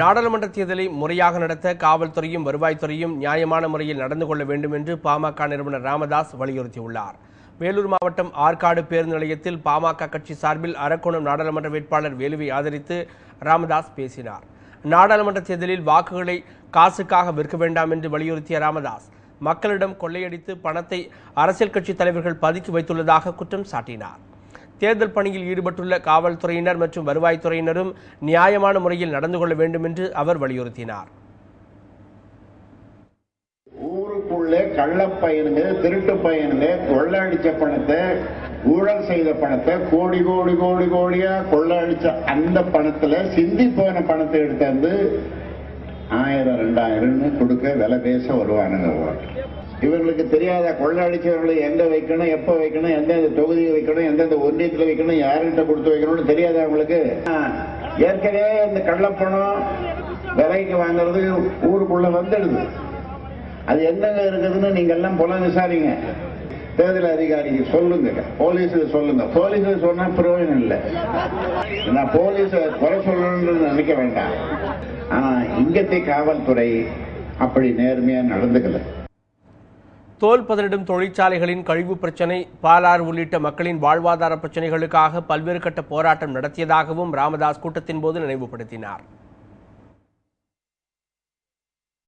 நாடாளுமன்ற தேர்தலை முறையாக நடத்த காவல்துறையும் வருவாய்த்துறையும் நியாயமான முறையில் நடந்து கொள்ள வேண்டும் என்று பாமக நிறுவனர் ராமதாஸ் வலியுறுத்தியுள்ளார். வேலூர் மாவட்டம் ஆற்காடு பேருந்து நிலையத்தில் பாமக கட்சி சார்பில் அரக்கோணம் நாடாளுமன்ற வேட்பாளர் வேலுவை ஆதரித்து ராமதாஸ் பேசினார். நாடாளுமன்ற தேர்தலில் வாக்குகளை காசுக்காக விற்க வேண்டாம் என்று வலியுறுத்திய ராமதாஸ் மக்களிடம் கொள்ளையடித்து பணத்தை அரசியல் கட்சி தலைவர்கள் பதுக்கி வைத்துள்ளதாக குற்றம் சாட்டினார். தேர்தல் பணியில் ஈடுபட்டுள்ள காவல்துறையினர் மற்றும் வருவாய்த்துறையினரும் நியாயமான முறையில் நடந்து கொள்ள வேண்டும் என்று அவர் வலியுறுத்தினார். ஊருக்குள்ளே கள்ளப்பயனுங்க திருட்டு பயனுங்க கொள்ளடிச்ச பணத்தை ஊழல் செய்த பணத்தை கோடி கோடி கோடி கோடியா கொள்ளடிச்ச அந்த பணத்துல சிந்தி போன பணத்தை எடுத்தாந்து ஆயிரம் ரெண்டாயிரம்னு கொடுக்க விலை பேச வருவானுங்க இவர்களுக்கு தெரியாத கொள்ளடிச்சவர்களை எங்க வைக்கணும் எப்ப வைக்கணும் எந்தெந்த தொகுதியில் வைக்கணும் எந்தெந்த ஒன்றியத்தில் வைக்கணும் யார்கிட்ட கொடுத்து வைக்கணும்னு தெரியாத அவங்களுக்கு ஏற்கனவே இந்த கள்ளப்பணம் விலைக்கு வாங்குறது ஊருக்குள்ள வந்துடுது. அது என்னங்க இருக்குதுன்னு நீங்க எல்லாம் புலம் விசாரிங்க. தேர்தல் அதிகாரிக்கு சொல்லுங்க. போலீஸுக்கு சொல்லுங்க. போலீஸுக்கு சொன்னா பிரயோஜனம் இல்லை. நான் போலீஸை குறை சொல்லணும்னு நினைக்க வேண்டாம். இங்கத்தை காவல்துறை அப்படி நேர்மையா நடந்துக்கல. தோல் பதனிடும் தொழிற்சாலைகளின் கழிவு பிரச்சினை பாலார் உள்ளிட்ட மக்களின் வாழ்வாதார பிரச்சினைகளுக்காக பல்வேறு கட்ட போராட்டம் நடத்தியதாகவும் ராமதாஸ் கூட்டத்தின் போது நினைவுபடுத்தினார்.